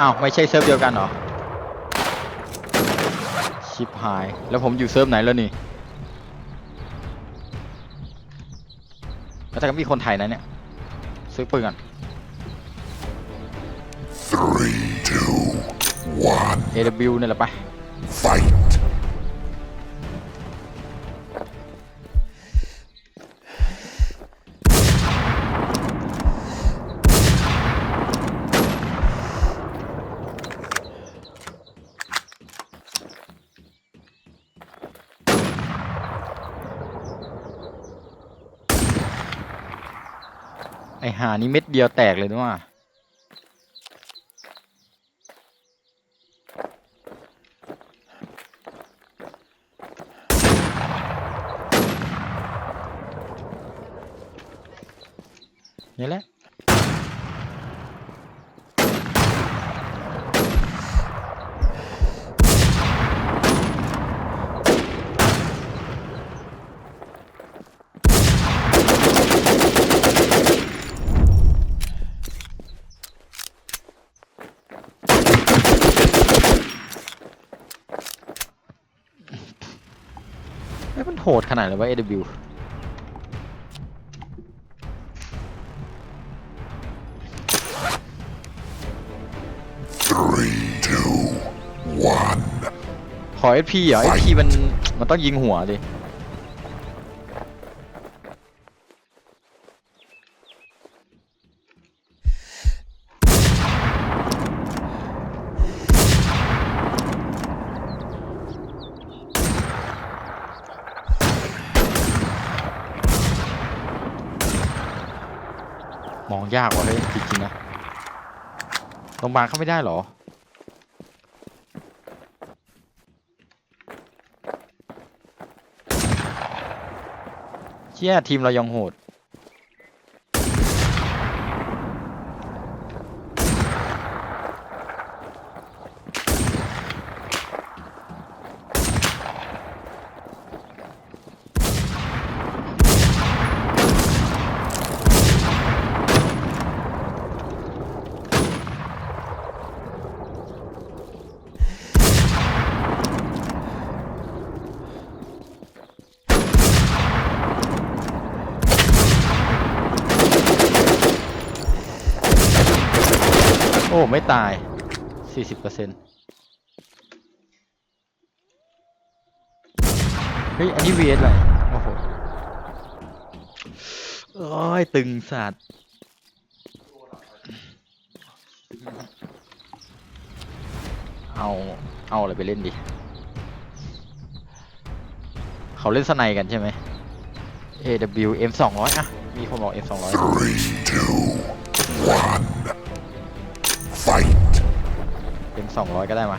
อ้าวไม่ใช่เซิร์ฟเดียวกันเหรอ ชิปหาย แล้วผมอยู่เซิร์ฟไหนแล้วนี่แล้วแต่ก็มีคนไทยนะเนี่ย ซื้อปืนก่อน Three, two, one, AW นี่แหละไป fight! านี่เม็ดเดียวแตกเลยนะว่านี่แหละ หดขนาดเลยวะ AW Three, two, one. ขอ SP เหรอ SP มันมันต้องยิงหัวดิ ยากว่ะเฮ้ยจริงๆนะโรงพยาบาลเข้าไม่ได้เหรอ เชี่ยทีมเรายังโหด โอ้ไม่ตาย40เปอร์เซ็นต์เฮ้ย อันนี้เวทอะไรโอ้โหโอ้ย ตึงสัตว์เอา เอาอะไรไปเล่นดิ เขาเล่นสไนกันใช่ไหม AW M 200อะ มีคนบอก M 200 3 2 1 สองร้อยก็ได้มา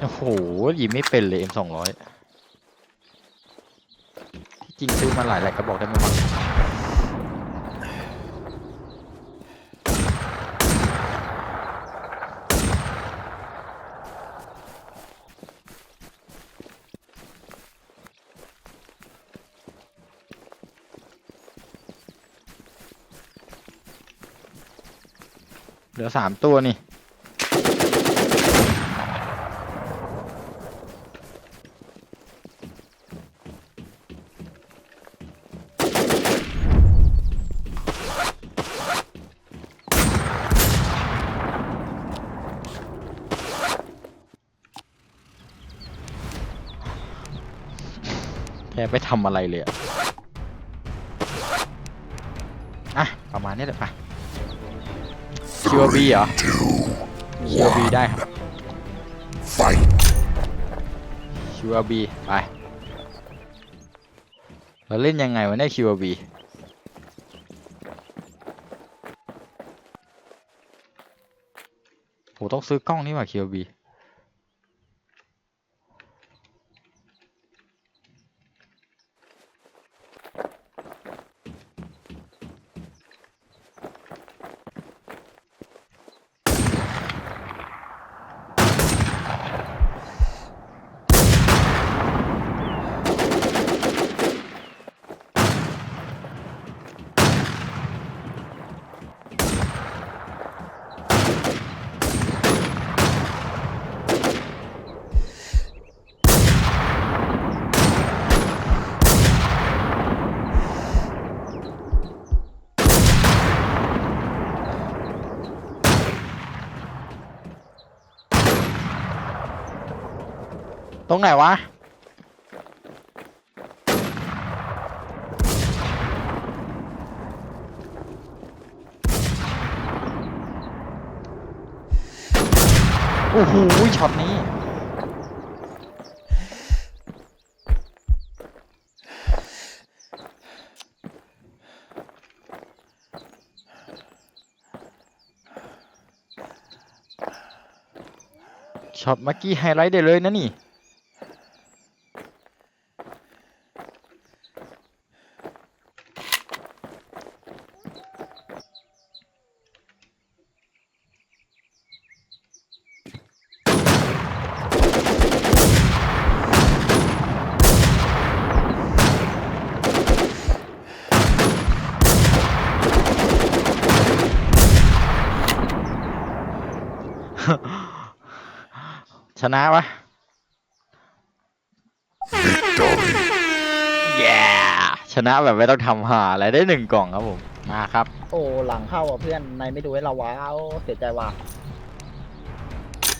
โอ้โหยิงไม่เป็นเลย M 200ที่จริงซื้อมาหลายหลายกระบอกได้ไหมวะ เหลือสามตัวนี่ แกไปทำอะไรเลยอะอะ ประมาณนี้แหละปะ QB เหรอ Two, QB ได้ครับ fight! QB ไป เราเล่นยังไงวะเนี่ย QB โหต้องซื้อกล้องนี่หว่า QB รงไหนวะ โอ้โหช็อตนี้ ช็อตเมื่อกี้ไฮไลท์ได้เลยนะนี่ นะปะ Victory. แย่ชนะแบบไม่ต้องทำหาอะไรได้หนึ่งกล่องครับผม มาครับ โอ้หลังเข้าอะเพื่อนนายไม่ดูให้เราว้าวเสียใจว่ะ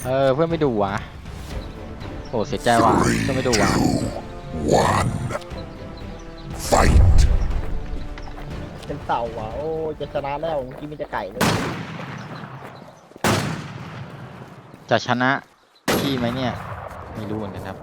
เออเพื่อนไม่ดูวะ โอ้เสียใจว่ะ Three, เพื่อนไม่ดูวะ two, one. Fight. เป็นเต่าว่ะโอ้จะชนะแล้วเมื่อกี้มีแต่ไก่เลยจะชนะ ที่ไหมเนี่ย ไม่รู้เหมือนกันครับ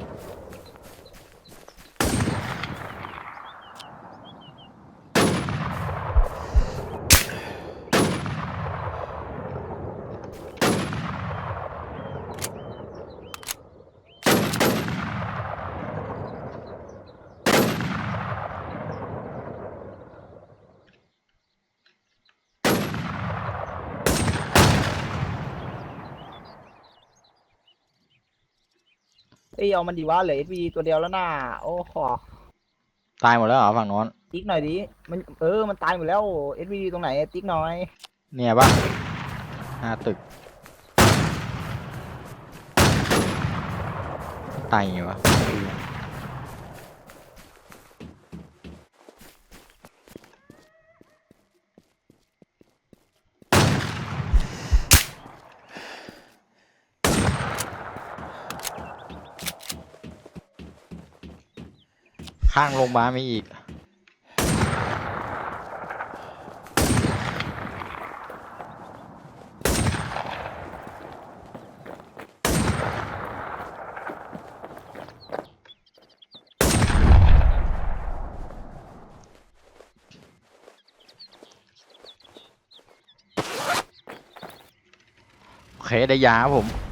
เอ้ยเอามันดีวะเหลือเอสวีตัวเดียวแล้วน่าโอ้ขอตายหมดแล้วเหรอฝั่งโน้น ติ๊กหน่อยดิมันเออมันตายหมดแล้วเอสวีตรงไหนติ๊กหน่อยเนี่ยปะหน้าตึกตายยังไงวะ ข้างโรงพยาบาลมีอีก โอเค ได้ยาผม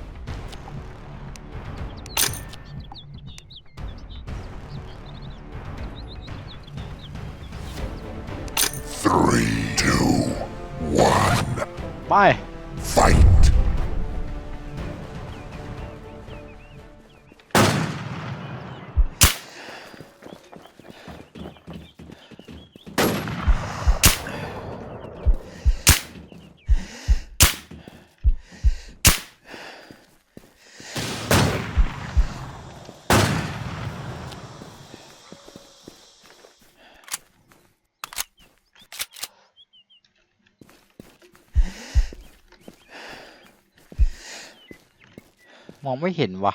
มองไม่เห็นวะ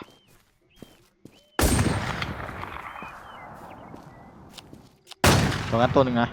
ตรงนั้นตัวหนึ่งนะ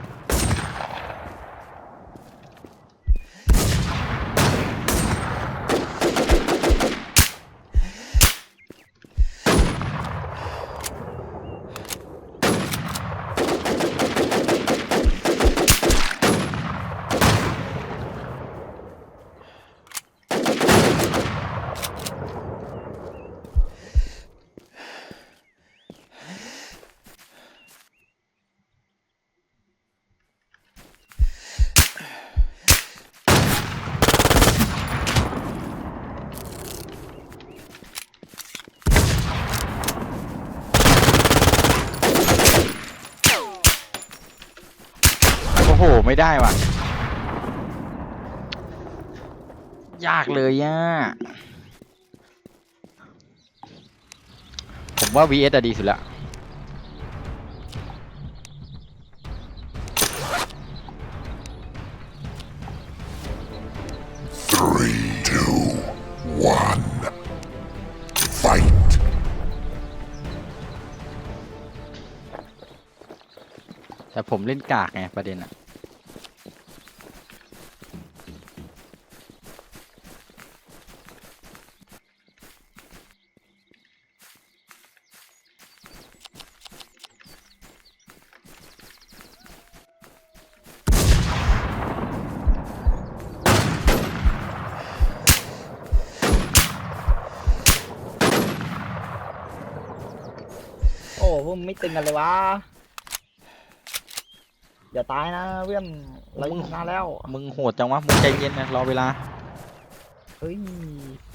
ได้ว่ะ ยากเลยย่าผมว่า VS อะดีสุดละ three, two, one, fight. แต่ผมเล่นกากไงประเด็นอะ ตึงกันเลยวะอย่าตายนะเพื่อนเราชนะแล้วมึงโหดจังวะมึงใจเย็นนะรอเวลาเฮ้ย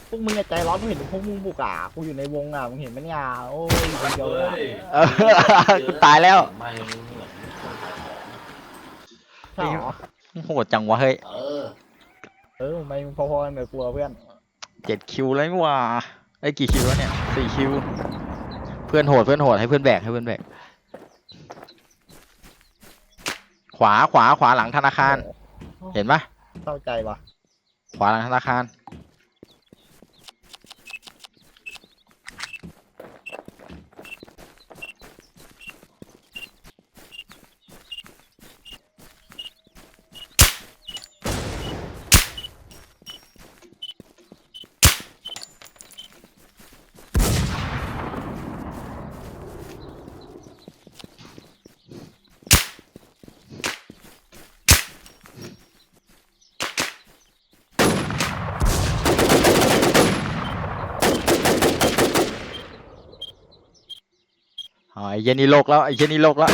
พวกมึงอย่าใจร้อนมึงเห็นพวกมึงบุกอะกูอยู่ในวงอะมึงเห็นไหมเนี่ยโอ้ยอยู่คนเดียวเลยอะเออกูตายแล้วไม่มึงเหมือนใช่เหรอมึงโหดจังวะเฮ้ยเออเออไม่พอๆกันกับกูอะเพื่อนเจ็ดคิวแล้วนี่หว่าไอ้ยกี่คิวแล้วเนี่ยสี่คิวเพื่อนโหดเพื่อนโหดให้เพื่อนแบกให้เพื่อนแบก ขวาขวาขวาหลังธนาคาร เห็นปะเศร้าใจว่ะขวาหลังธนาคาร ไอ้เหี้ยนี่โลกแล้วไอ้เหี้ยนี่โลกแล้ว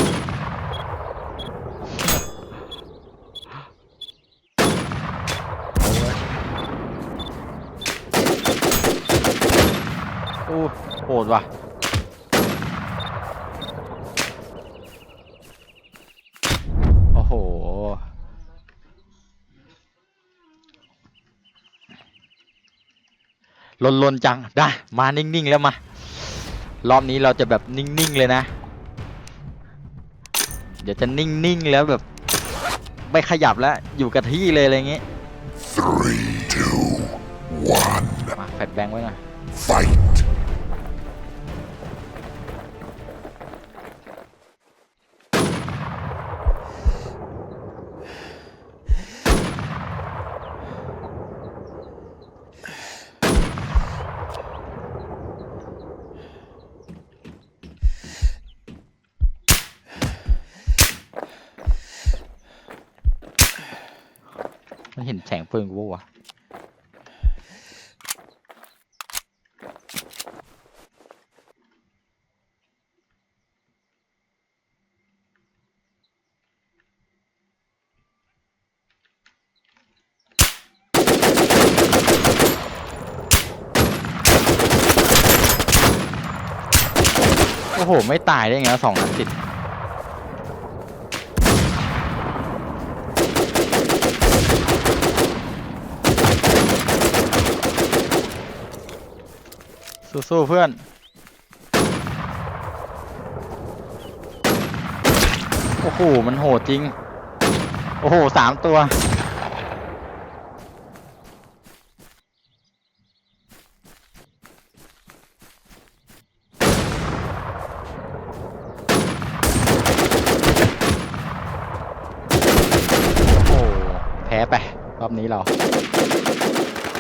โอ้โหดว่ะโอ้โหลนลนๆจัง ได้ มานิ่ง ๆ แล้วมา รอบนี้เราจะแบบนิ่งๆเลยนะ เดี๋ยวจะนิ่งๆแล้วแบบไม่ขยับแล้ว อยู่กับที่เลยอะไรอย่างงี้ Three, two, one. มาแฟดแบงค์ไว้หน่อย Fight. มันเห็นแสงปืนกูปะวะโอ้โห ไม่ตายได้ไงสองนัดติด สู้เพื่อน โอ้โห มันโหดจริง โอ้โห สามตัว โอ้โห แพ้ไป รอบนี้เรา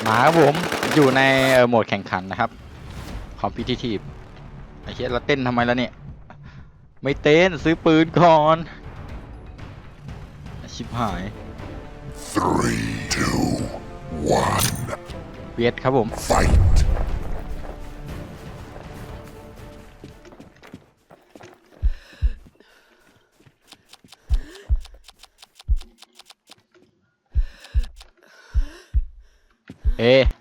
มาครับผม อยู่ในโหมดแข่งขันนะครับ คอมพิทีทีฟไอ้เชี่ยเราเต้นทำไมล่ะเนี่ย ไม่เต้นซื้อปืนก่อนชิบหาย Three, two, one. เวียดครับผม Fight. เอโอ้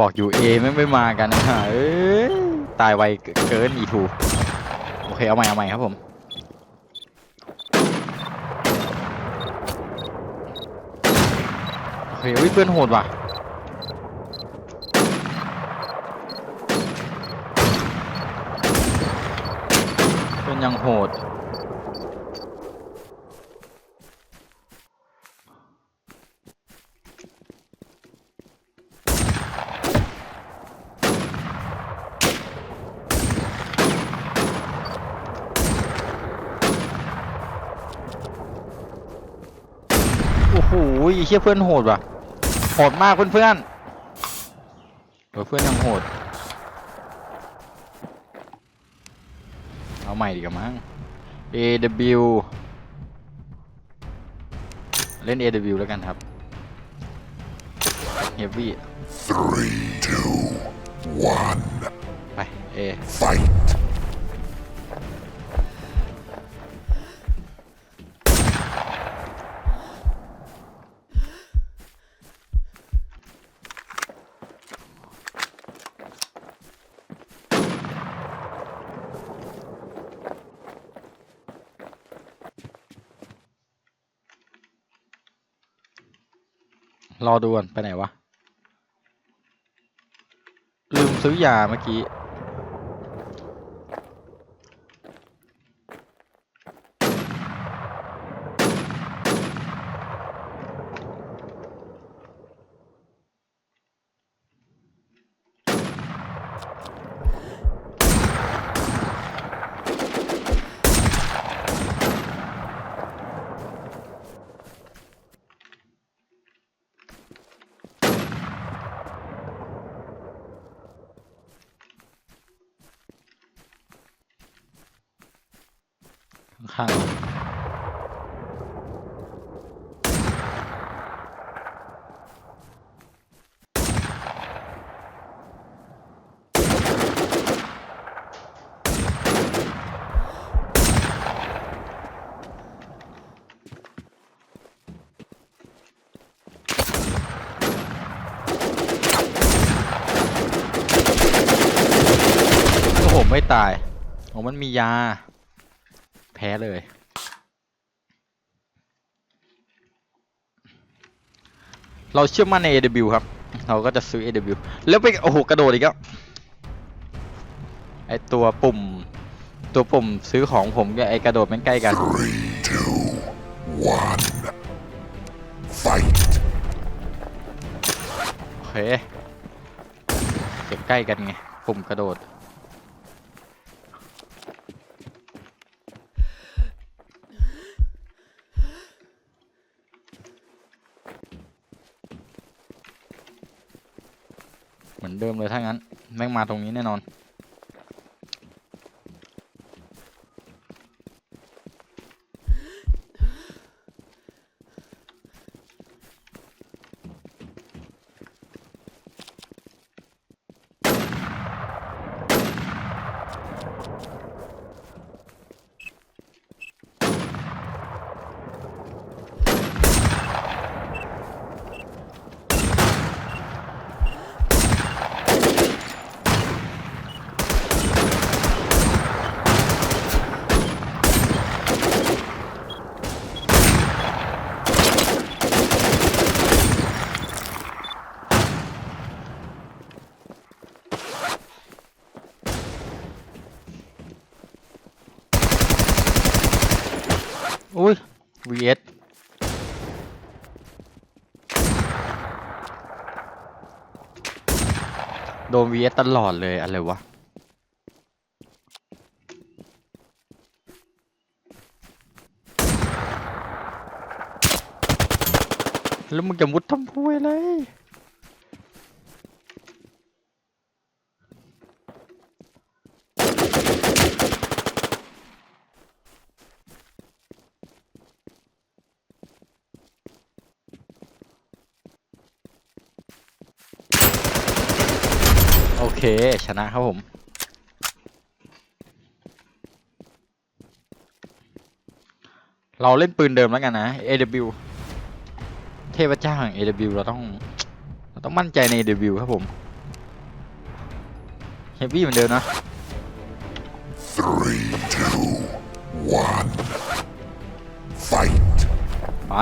บอกอยู่เอไม่ไม่มากันนะฮะตายไวเกินอีทูโอเคเอาใหม่เอาใหม่ครับผมโอเคฮ้ยเพื่อนโหดว่ะเพื่อนยังโหด อ้โหไอ้เชี่ยเพื่อนโหดว่ะ โหดมากเพื่อนเพื่อนๆเออเพื่อนยังโหด เอาใหม่ดีกว่ามั้ง AW เล่น AW แล้วกันครับ Heavy Three, two, one. ไป A Fight. รอดูก่อนไปไหนวะ ลืมซื้อยาเมื่อกี้ ข้างโอ้โห ไม่ตายโอ้มันมียา พ้เลย เราเชื่อมั่นใน AW ครับ เราก็จะซื้อ AW แล้วไปโอ้โหกระโดดอีกแล้วไอตัวปุ่ม ตัวปุ่มซื้อของผมกับไอกระโดดมันใกล้กัน Three, two, one. Fight. โอเคเก็บใกล้กันไง ปุ่มกระโดด เหมือนเดิมเลยถ้างั้น แม่งมาตรงนี้แน่นอน อุ้ย VS โดน VS ตลอดเลยอะไรวะแล้วมึงจะมุดทำพุยเลย โอเค ชนะครับผม เราเล่นปืนเดิมแล้วกันนะ AW เทพเจ้าแห่ง AW เราต้อง เราต้องมั่นใจใน AW ครับผมเฮฟวี่เหมือนเดิมนะ Three, two, one. Fight. ไป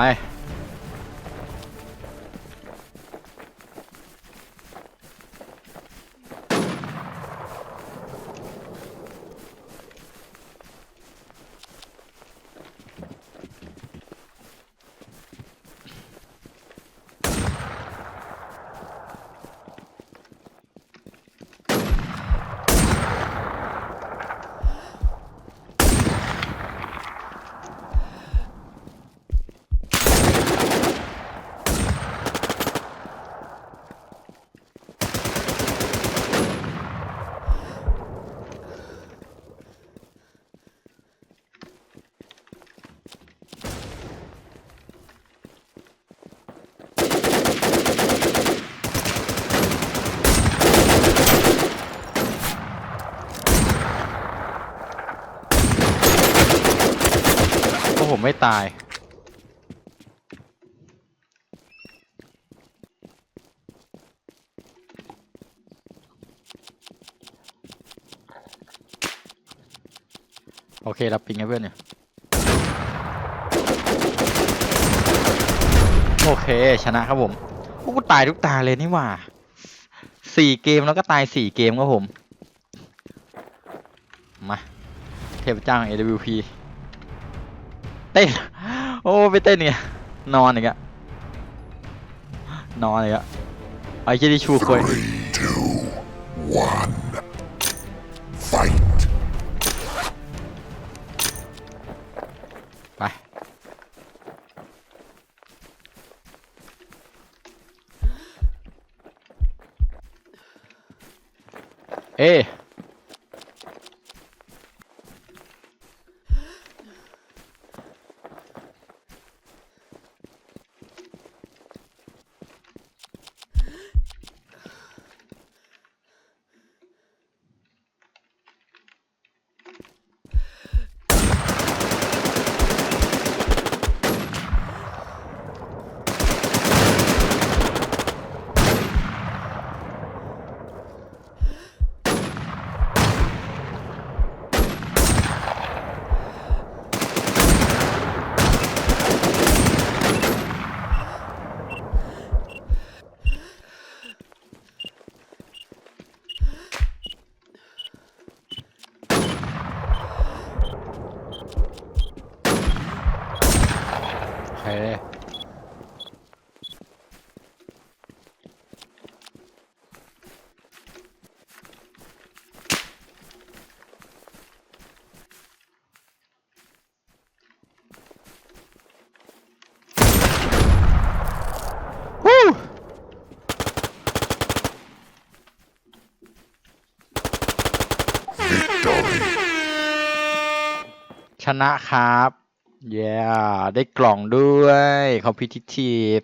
ให้ตาย โอเครับปิงให้เพื่อนเนี่ย โอเค ชนะครับผมพวกกูตายทุกตาเลยนี่หว่าสี่เกมแล้วก็ตายสี่เกมครับผม มา เทพเจ้าง AWP เต้น โอ้ไปเต้นเนี่ยนอนอีกอะนอนอีกอะไอ้เจดีชูควย Three, two, one. Fight. ไป เอ้ ชนะครับ เย้ได้กล่องด้วยคอมพิทิทีฟ